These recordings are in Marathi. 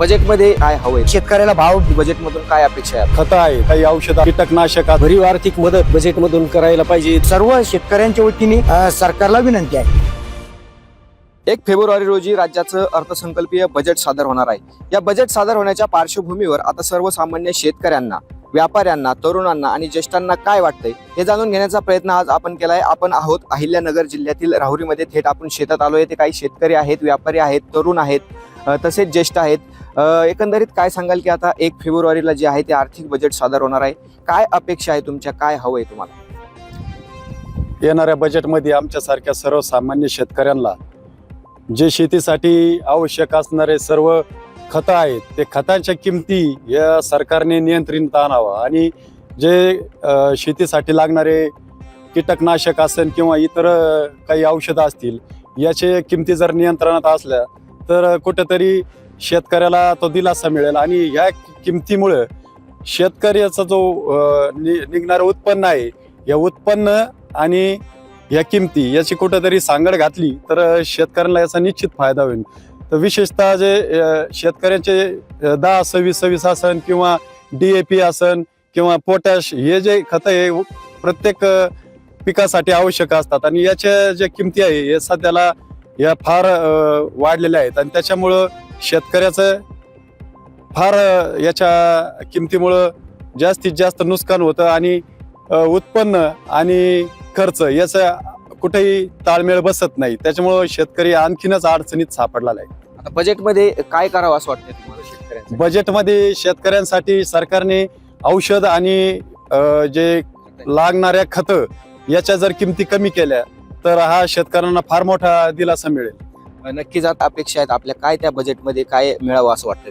बजेटमध्ये काय हवंय? शेतकऱ्याला भाव बजेटमधून काय अपेक्षा आहे? खतं आहे काही औषध कीटकनाशक भरीव आर्थिक मदत बजेटमधून करायला पाहिजे. सर्व शेतकऱ्यांच्या वतीने अ, सरकारला विनंती आहे. एक फेब्रुवारी रोजी राज्याचं अर्थसंकल्पीय बजेट सादर होणार आहे. या बजेट सादर होण्याच्या पार्श्वभूमीवर आता सर्वसामान्य शेतकऱ्यांना व्यापाऱ्यांना तरुणांना आणि ज्येष्ठांना काय वाटतंय हे जाणून घेण्याचा प्रयत्न आज आपण केलाय. आपण आहोत अहिल्यानगर जिल्ह्यातील राहुरीमध्ये थेट. आपण शेतात आलोय. ते काही शेतकरी आहेत व्यापारी आहेत तरुण आहेत अ, तसेच ज्येष्ठ आहेत. एकंदरीत काय सांगाल की आता एक फेब्रुवारीला जे आहे ते आर्थिक बजेट सादर होणार आहे. काय अपेक्षा आहे तुमच्या? काय हवं आहे तुम्हाला? येणाऱ्या बजेटमध्ये आमच्यासारख्या सर्वसामान्य शेतकऱ्यांना जे शेतीसाठी आवश्यक असणारे सर्व खतं आहेत ते खतांच्या किमती या सरकारने नियंत्रित आणावं आणि जे शेतीसाठी लागणारे कीटकनाशक असेल किंवा इतर काही औषधं असतील याचे किमती जर नियंत्रणात असल्या तर कुठेतरी शेतकऱ्याला तो दिलासा मिळेल. आणि ह्या किमतीमुळं शेतकऱ्याचा जो नि निघणारं उत्पन्न आहे या उत्पन्न आणि या किमती याची कुठंतरी सांगड घातली तर शेतकऱ्यांना याचा निश्चित फायदा होईल. तर विशेषतः जे शेतकऱ्याचे शेतकऱ्यांचे दहा सव्वीस सव्वीस आसन किंवा डी ए पी आसन किंवा पोटॅश हे जे खतं हे प्रत्येक पिकासाठी आवश्यक असतात. आणि याच्या ज्या किमती आहे हे सध्याला या फार वाढलेल्या आहेत. आणि त्याच्यामुळं शेतकऱ्याचं फार याच्या किमतीमुळं जास्तीत जास्त नुकसान होतं आणि उत्पन्न आणि खर्च याचा कुठेही ताळमेळ बसत नाही. त्याच्यामुळं शेतकरी आणखीनच अडचणीत सापडलेला आहे. आता बजेटमध्ये काय करावं असं तुम्हाला शेतकऱ्यांचं बजेटमध्ये शेतकऱ्यांसाठी सरकारने औषध आणि अ, जे लागणाऱ्या खतं याच्या जर किमती कमी केल्या तर हा शेतकऱ्यांना फार मोठा दिलासा मिळेल. नक्कीच आता अपेक्षा आहेत आपल्या काय त्या बजेटमध्ये काय मिळावं असं वाटतं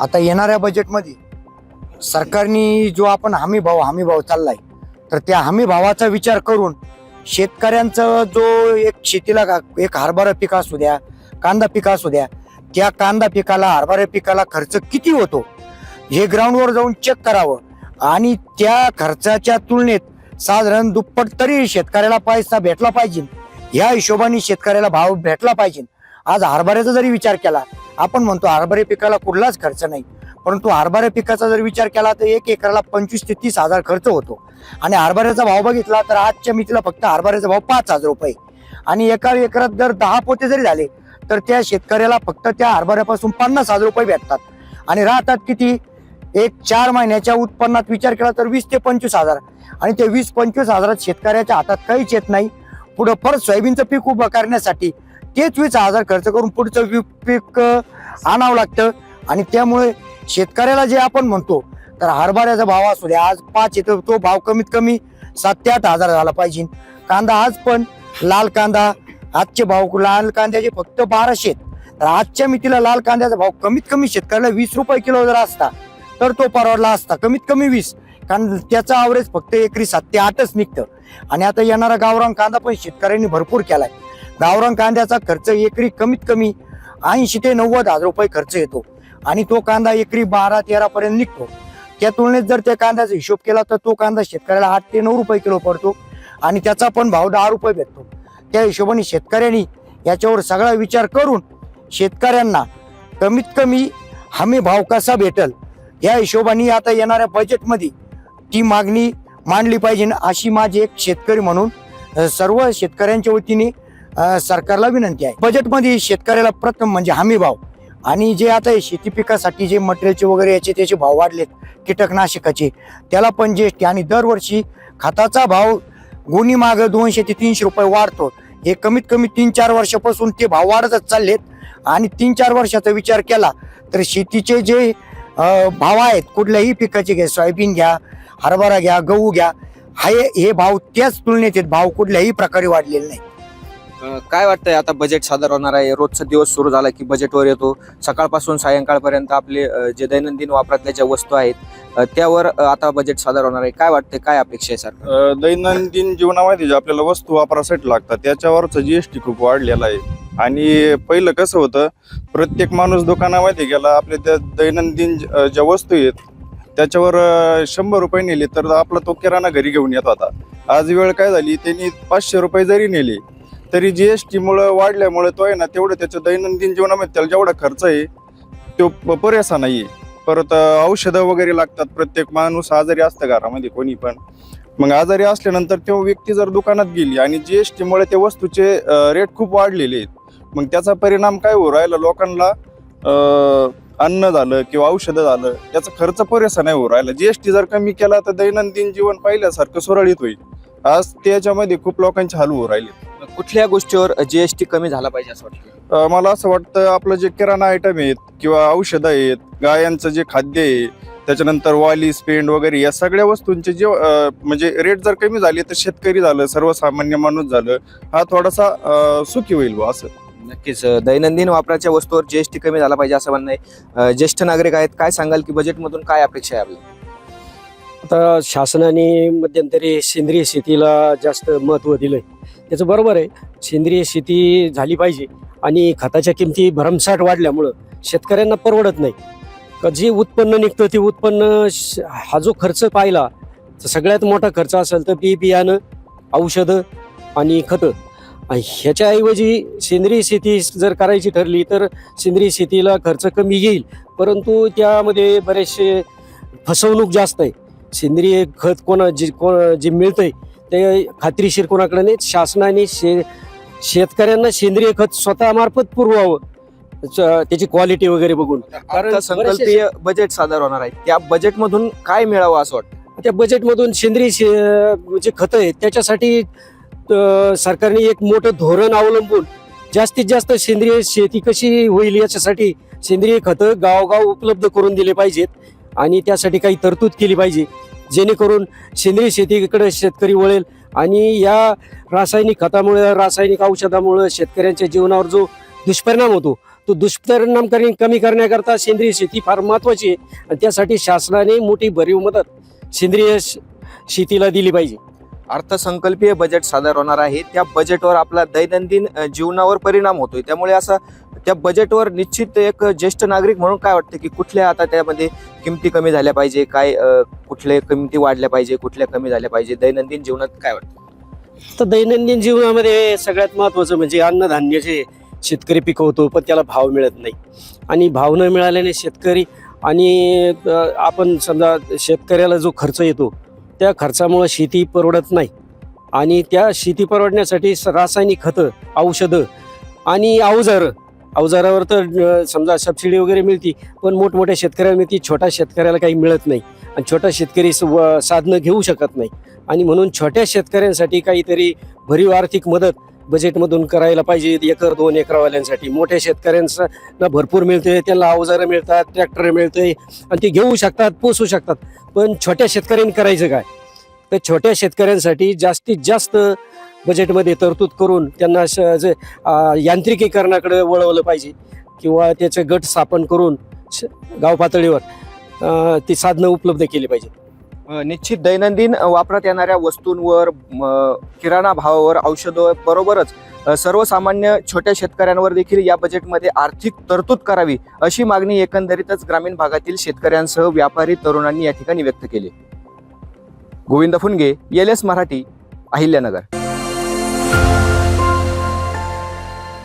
आता येणाऱ्या बजेटमध्ये सरकारने जो आपण हमी भाव हमी भाव चाललाय तर त्या हमी भावाचा विचार करून शेतकऱ्यांचा जो एक शेतीला का- एक हरभरा पीक असू द्या कांदा पीक असू द्या त्या कांदा पिकाला हरभरा पिकाला खर्च किती होतो? हे ग्राउंडवर जाऊन चेक करावं. आणि त्या खर्चाच्या तुलनेत साधारण दुप्पट तरी शेतकऱ्याला पैसा भेटला पाहिजे. या हिशोबाने शेतकऱ्याला भाव भेटला पाहिजे. आज हरभऱ्याचा जरी विचार केला आपण म्हणतो हरभरे पिकाला कुठलाच खर्च नाही. परंतु हरभऱ्या पिकाचा जर विचार केला तर एक एकराला पंचवीस ते तीस हजार खर्च होतो. आणि हरभऱ्याचा भाव बघितला तर आजच्या मितीला फक्त हरभऱ्याचा भाव पाच हजार रुपये. आणि एका एकरात जर दहा पोते जरी झाले तर त्या शेतकऱ्याला फक्त त्या हरभऱ्यापासून पन्नास हजार रुपये भेटतात. आणि राहतात किती? एक चार महिन्याच्या उत्पन्नात विचार केला तर वीस ते पंचवीस हजार. आणि ते वीस पंचवीस हजारात शेतकऱ्याच्या हातात काहीच येत नाही. पुढं परत सोयाबीनचं पीक उभं करण्यासाठी तेच वीस हजार खर्च करून पुढचं पीक पीक आणावं लागतं. आणि त्यामुळे शेतकऱ्याला जे आपण म्हणतो तर हरभऱ्याचा भाव असू द्या आज पाच येतो तो भाव कमीत कमी सात ते आठ हजार झाला पाहिजे. कांदा आज पण लाल कांदा आजचे भाव लाल कांद्याचे फक्त बाराशे तर आजच्या मितीला लाल कांद्याचा भाव कमीत कमी शेतकऱ्याला वीस रुपये किलो जर असता तर तो परवडला असता कमीत कमी वीस. कारण त्याचा आवरेज फक्त एकरी सात ते आठच निघतं. आणि आता येणारा गावरान कांदा पण शेतकऱ्यांनी भरपूर केलाय. गावरान कांद्याचा खर्च एकरी कमीत कमी ऐंशी ते नव्वद हजार रुपये खर्च येतो. आणि तो कांदा एकरी बारा तेरा पर्यंत निघतो. त्या तुलनेत जर त्या कांद्याचा हिशोब केला तर तो कांदा शेतकऱ्याला आठ ते नऊ रुपये किलो पडतो आणि त्याचा पण भाव दहा रुपये भेटतो. त्या हिशोबाने शेतकऱ्यांनी याच्यावर सगळा विचार करून शेतकऱ्यांना कमीत कमी हमी भाव कसा भेटल या हिशोबाने आता येणाऱ्या बजेटमध्ये ती मागणी मांडली पाहिजे. अशी माझी एक शेतकरी म्हणून सर्व शेतकऱ्यांच्या वतीने सरकारला विनंती आहे. बजेटमध्ये शेतकऱ्याला प्रथम म्हणजे हमी भाव आणि जे आता शेती पिकासाठी जे मटेरियलचे वगैरे याचे त्याचे भाव वाढलेत कीटकनाशकाचे त्याला पण जे आणि दरवर्षी खताचा भाव गुणी मागं दोनशे ते तीनशे रुपये वाढतो. हे कमीत कमी तीन चार वर्षापासून ते भाव वाढतच चाललेत आणि तीन चार वर्षाचा विचार केला तर शेतीचे जे भाव आहेत कुठल्याही पिकाचे घ्या सोयाबीन घ्या हरभरा घ्या गहू घ्या हे हे भाव त्याच तुलनेत आहेत. भाव कुठल्याही प्रकारे वाढलेले नाही अं, काय वाटतंय आता बजेट सादर होणार आहे? रोजचा दिवस सुरू झाला की बजेटवर येतो. सकाळपासून सायंकाळपर्यंत आपले अं, जे दैनंदिन वापरातल्या ज्या वस्तू आहेत अं, त्यावर अं, आता बजेट सादर होणार आहे. काय वाटतंय? काय अपेक्षा आहे सर अ, दैनंदिन जीवनामध्ये जे आपल्याला वस्तू वापरासाठी लागतात त्याच्यावरचं जीएसटी खूप वाढलेला आहे. आणि पहिलं कसं होतं प्रत्येक माणूस दुकानामध्ये गेला आपल्या त्या दैनंदिन ज- अ, ज्या वस्तू आहेत त्याच्यावर शंभर रुपये नेले तर आपला तो किराणा घरी घेऊन येत होता. आज वेळ काय झाली? त्यांनी पाचशे रुपये जरी नेले तरी जी एस टीमुळं वाढल्यामुळे तो आहे ना तेवढं त्याच्या दैनंदिन जीवनामध्ये त्याला जेवढा खर्च आहे तो प- पुरेसा नाही आहे परत औषधं वगैरे लागतात. प्रत्येक माणूस आजारी असतं घरामध्ये कोणी पण. मग आजारी असल्यानंतर तो व्यक्ती जर दुकानात गेली आणि जी एस टीमुळे त्या वस्तूचे रेट खूप वाढलेले आहेत मग त्याचा परिणाम काय होऊ राहिला? लोकांना अन्न झालं किंवा औषधं झालं त्याचा खर्च पुरेसा नाही होऊ राहिला. जीएसटी जर कमी केला तर दैनंदिन जीवन पाहिल्यासारखं सुरळीत होईल. आज त्याच्यामध्ये खूप लोकांचे हाल होऊ राहिले. कुठल्या गोष्टीवर जीएसटी कमी झाला पाहिजे असं वाटतं? अ, मला असं वाटतं आपलं जे किराणा आयटम आहेत किंवा औषधं आहेत गायांचं जे खाद्य आहे त्याच्यानंतर वाली स्पेंड वगैरे या सगळ्या वस्तूंचे जे अ, म्हणजे रेट जर कमी झाले तर शेतकरी झालं सर्वसामान्य माणूस झालं हा थोडासा अ, सुखी होईल बुवा असं. नक्कीच दैनंदिन वापराच्या वस्तूवर जीएसटी कमी झाला पाहिजे असं म्हणणं आहे. ज्येष्ठ नागरिक आहेत काय सांगाल की बजेटमधून काय अपेक्षा आहे आपली आता शासनाने मध्यंतरी सेंद्रिय शेतीला जास्त महत्त्व दिलंय. त्याचं बरोबर आहे सेंद्रिय शेती झाली पाहिजे आणि खताच्या किमती भरमसाठ वाढल्यामुळं शेतकऱ्यांना परवडत नाही. का जे उत्पन्न निघतं ते उत्पन्न श- हा जो खर्च पाहिला तर सगळ्यात मोठा खर्च असेल तर बी बियाणं औषधं आणि खतं. ह्याच्याऐवजी सेंद्रिय शेती जर करायची ठरली तर सेंद्रिय शेतीला खर्च कमी येईल. परंतु त्यामध्ये बरेचसे फसवणूक जास्त आहे. सेंद्रिय खत कोणा जे कोण जे मिळतंय ते खात्रीशीर कोणाकडे नाही शासनाने शे शेतकऱ्यांना सेंद्रिय खत स्वतः मार्फत पुरवावं. त्याची क्वालिटी वगैरे बघून. कारण अर्थसंकल्पीय बजेट सादर होणार आहे. त्या बजेटमधून काय मिळावं असं वाटतं? त्या बजेटमधून सेंद्रिय जे खतं आहेत त्याच्यासाठी सरकारने एक मोठं धोरण अवलंबून जास्तीत जास्त सेंद्रिय शेती कशी होईल याच्यासाठी सेंद्रिय खतं गावगाव उपलब्ध करून दिले पाहिजेत आणि त्यासाठी काही तरतूद केली पाहिजे. जेणेकरून सेंद्रिय शेतीकडे शेतकरी वळेल आणि या रासायनिक खतामुळे रासायनिक औषधामुळे शेतकऱ्यांच्या जीवनावर जो दुष्परिणाम होतो तो दुष्परिणाम कमी कमी करण्याकरता सेंद्रिय शेती फार महत्वाची आहे. आणि त्यासाठी शासनाने मोठी भरीव मदत सेंद्रिय श- शेतीला दिली पाहिजे. अर्थसंकल्पीय बजेट सादर होणार आहे. त्या बजेटवर आपला दैनंदिन जीवनावर परिणाम होतोय. त्यामुळे असं त्या बजेटवर निश्चित एक ज्येष्ठ नागरिक म्हणून काय वाटतं की कुठल्या आता त्यामध्ये किमती कमी झाल्या पाहिजे? काय कुठल्या किमती वाढल्या पाहिजे? कुठल्या कमी झाल्या पाहिजे? दैनंदिन जीवनात काय वाटतं? तर दैनंदिन जीवनामध्ये सगळ्यात महत्त्वाचं म्हणजे अन्नधान्य जे शेतकरी पिकवतो पण त्याला भाव मिळत नाही. आणि भाव न मिळाल्याने शेतकरी आणि आपण समजा शेतकऱ्याला जो खर्च येतो त्या खर्चामुळं शेती परवडत नाही. आणि त्या शेती परवडण्यासाठी स- रासायनिक खतं औषधं आणि अवजारं. अवजारावर तर समजा सबसिडी वगैरे मिळती पण मोठमोठ्या शेतकऱ्याला मिळते छोट्या शेतकऱ्याला काही मिळत नाही. आणि छोटा शेतकरी व- साधनं घेऊ शकत नाही. आणि म्हणून छोट्या शेतकऱ्यांसाठी काहीतरी भरीव आर्थिक मदत बजेटमधून करायला पाहिजे एकर दोन एकरवाल्यांसाठी. मोठ्या शेतकऱ्यांना भरपूर मिळते त्यांना अवजारं मिळतात ट्रॅक्टर मिळते आणि ते घेऊ शकतात पोसू शकतात. पण छोट्या शेतकऱ्यांनी करायचं काय? तर छोट्या शेतकऱ्यांसाठी जास्तीत जास्त बजेटमध्ये तरतूद करून त्यांना श- जे यांत्रिकीकरणाकडे वळवलं पाहिजे. किंवा त्याचे गट स्थापन करून श- गाव पातळीवर ती साधनं उपलब्ध केली पाहिजे निश्चित दैनंदिन वापरात येणाऱ्या वस्तूंवर म, किराणा भावावर औषधं बरोबरच सर्वसामान्य छोट्या शेतकऱ्यांवर देखील या बजेटमध्ये आर्थिक तरतूद करावी अशी मागणी एकंदरीतच ग्रामीण भागातील शेतकऱ्यांसह व्यापारी तरुणांनी या ठिकाणी व्यक्त केली. Govind Phunge L S Marathi Ahilyanagar.